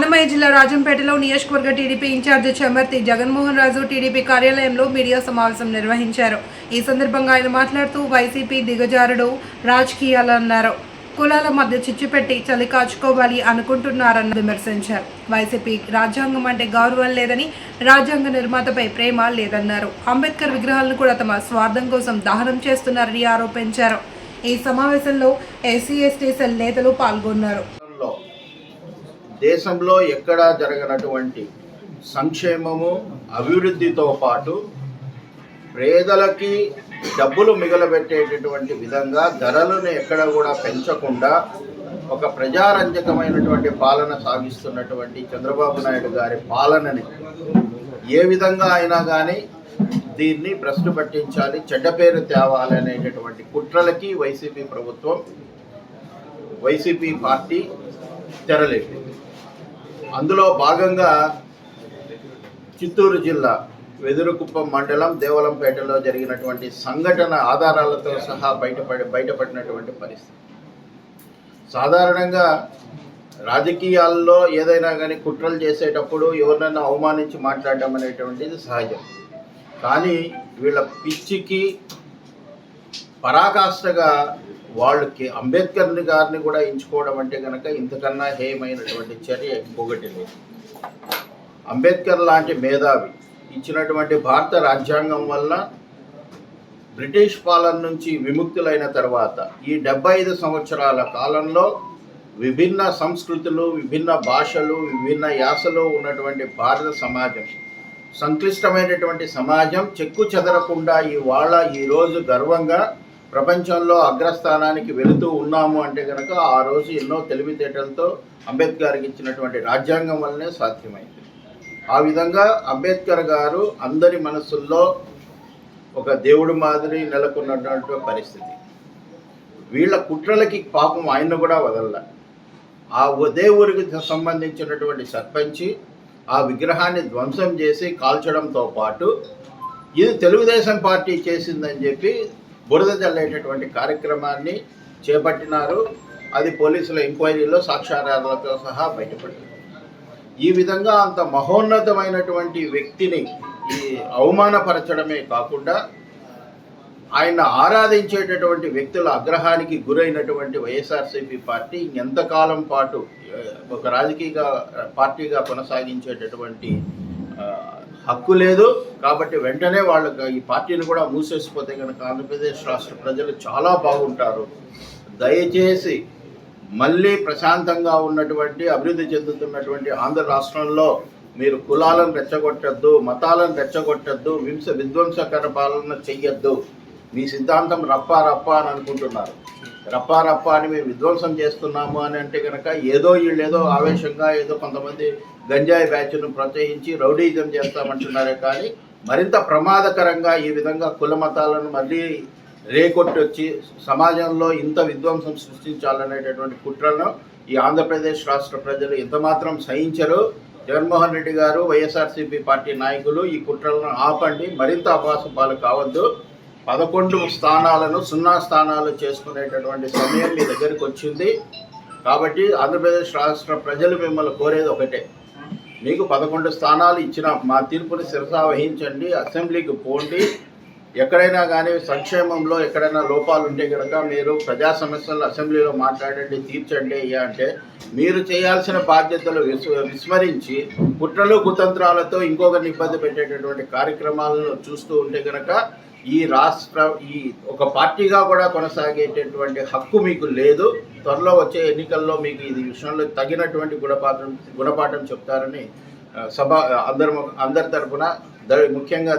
అన్నమయ్య జిల్లా రాజంపేటలో నియోజకవర్గ TDP incharge Chamarthi Jaganmohan Raju TDP కార్యాలయంలో మీడియా సమావేశం నిర్వహించారు. ఈ సందర్భంగా ఆయన మాట్లాడుతూ వైసీపీ దిగజారుడు రాజకీయాలన్నారు. కులాల మధ్య చిచ్చుపెట్టి చలి కాచుకోవాలి అనుకుంటున్నారని విమర్శించారు. వైసీపీ రాజ్యాంగం అంటే గౌరవం లేదని రాజ్యాంగ నిర్మాతపై ప్రేమ లేదన్నారు. అంబేద్కర్ విగ్రహాలను కూడా తమ స్వార్థం కోసం దహనం చేస్తున్నారని ఆరోపించారు. ఈ సమావేశంలో ఎస్సీ ఎస్టీ సెల్ నేతలు పాల్గొన్నారు. దేశంలో ఎక్కడా జరగనటువంటి సంక్షేమము అభివృద్ధితో పాటు పేదలకి డబ్బులు మిగలబెట్టేటటువంటి విధంగా ధరలను ఎక్కడ కూడా పెంచకుండా ఒక ప్రజారంజకమైనటువంటి పాలన సాగిస్తున్నటువంటి చంద్రబాబు నాయుడు గారి పాలనని ఏ విధంగా అయినా కానీ దీన్ని భ్రష్టు పట్టించాలి చెడ్డ పేరు తేవాలి అనేటటువంటి కుట్రలకి వైసీపీ ప్రభుత్వం వైసీపీ పార్టీ తెరలేదు అందులో భాగంగా చిత్తూరు జిల్లా వెదురుకుప్పం మండలం దేవలంపేటలో జరిగినటువంటి సంఘటన ఆధారాలతో సహా బయటపడి బయటపడినటువంటి పరిస్థితి. సాధారణంగా రాజకీయాల్లో ఏదైనా కానీ కుట్రలు చేసేటప్పుడు ఎవరినైనా అవమానించి మాట్లాడడం అనేటువంటిది సహజం. కానీ వీళ్ళ పిచ్చికి పరాకాష్ఠగా వాళ్ళకి అంబేద్కర్ గారిని కూడా ఎంచుకోవడం అంటే కనుక ఇంతకన్నా హేయమైనటువంటి చర్య ఇంకొకటి లేదు. అంబేద్కర్ లాంటి మేధావి ఇచ్చినటువంటి భారత రాజ్యాంగం వల్ల బ్రిటిష్ పాలన నుంచి విముక్తులైన తర్వాత ఈ డెబ్బై ఐదు సంవత్సరాల కాలంలో విభిన్న సంస్కృతులు విభిన్న భాషలు విభిన్న యాసలు ఉన్నటువంటి భారత సమాజం సంక్లిష్టమైనటువంటి సమాజం చెక్కు చెదరకుండా ఇవాళ ఈరోజు గర్వంగా ప్రపంచంలో అగ్రస్థానానికి వెళుతూ ఉన్నాము అంటే కనుక ఆ రోజు ఎన్నో తెలివితేటలతో అంబేద్కర్కి ఇచ్చినటువంటి రాజ్యాంగం వల్లనే సాధ్యమైంది. ఆ విధంగా అంబేద్కర్ గారు అందరి మనసుల్లో ఒక దేవుడి మాదిరి నెలకొన్నటువంటి పరిస్థితి. వీళ్ళ కుట్రలకి పాపం ఆయన కూడా వదల ఆ ఉదే ఊరికి సంబంధించినటువంటి సర్పంచి ఆ విగ్రహాన్ని ధ్వంసం చేసి కాల్చడంతో పాటు ఇది తెలుగుదేశం పార్టీ చేసిందని చెప్పి బురద చల్లేటటువంటి కార్యక్రమాన్ని చేపట్టినారు. అది పోలీసుల ఎంక్వైరీలో సాక్ష్యాధారాలతో సహా బయటపడింది. ఈ విధంగా అంత మహోన్నతమైనటువంటి వ్యక్తిని ఈ అవమానపరచడమే కాకుండా ఆయన ఆరాధించేటటువంటి వ్యక్తుల అగ్రహానికి గురైనటువంటి వైఎస్ఆర్సీపీ పార్టీ ఎంతకాలం పాటు ఒక రాజకీయ పార్టీగా కొనసాగించేటటువంటి హక్కు లేదు. కాబట్టి వెంటనే వాళ్ళకి ఈ పార్టీని కూడా మూసేసిపోతే కనుక ఆంధ్రప్రదేశ్ రాష్ట్ర ప్రజలు చాలా బాగుంటారు. దయచేసి మళ్ళీ ప్రశాంతంగా ఉన్నటువంటి అభివృద్ధి చెందుతున్నటువంటి ఆంధ్ర రాష్ట్రంలో మీరు కులాలను రెచ్చగొట్టద్దు మతాలను రెచ్చగొట్టద్దు వింశ విధ్వంసకర పాలన చెయ్యొద్దు. మీ సిద్ధాంతం రప్ప రప్ప అని అనుకుంటున్నారు. రప్పా రప్పా అని మేము విధ్వంసం చేస్తున్నాము అని అంటే కనుక ఏదో వీళ్ళు ఏదో ఆవేశంగా ఏదో కొంతమంది గంజాయి బ్యాచ్ను ప్రోత్సహించి రౌడీజం చేస్తామంటున్నారే కానీ మరింత ప్రమాదకరంగా ఈ విధంగా కుల మతాలను మళ్ళీ రేకొట్టొచ్చి సమాజంలో ఇంత విధ్వంసం సృష్టించాలనేటటువంటి కుట్రను ఈ ఆంధ్రప్రదేశ్ రాష్ట్ర ప్రజలు ఎంతమాత్రం సహించరు. జగన్మోహన్ రెడ్డి గారు వైఎస్ఆర్సీపీ పార్టీ నాయకులు ఈ కుట్రలను ఆపండి. మరింత అపాసు పాలు కావద్దు. పదకొండు స్థానాలను సున్నా స్థానాలు చేసుకునేటటువంటి సమయం మీ దగ్గరికి వచ్చింది. కాబట్టి ఆంధ్రప్రదేశ్ రాష్ట్ర ప్రజలు మిమ్మల్ని కోరేది ఒకటే. మీకు పదకొండు స్థానాలు ఇచ్చిన మా తీర్పుని శిరసా వహించండి అసెంబ్లీకి పోండి. ఎక్కడైనా కానీ సంక్షేమంలో ఎక్కడైనా లోపాలు ఉంటే కనుక మీరు ప్రజా సమస్యలు అసెంబ్లీలో మాట్లాడండి తీర్చండి అయ్యా అంటే మీరు చేయాల్సిన బాధ్యతలు విస్మరించి కుట్రలు కుతంత్రాలతో ఇంకొకరిని ఇబ్బంది పెట్టేటటువంటి కార్యక్రమాలను చూస్తూ ఉంటే కనుక ఈ రాష్ట్ర ఈ ఒక పార్టీగా కూడా కొనసాగేటటువంటి హక్కు మీకు లేదు. త్వరలో వచ్చే ఎన్నికల్లో మీకు ఇది విషయంలో తగినటువంటి గుణపాఠం గుణపాఠం చెప్తారని సభ అందరి అందరి తరపున ముఖ్యంగా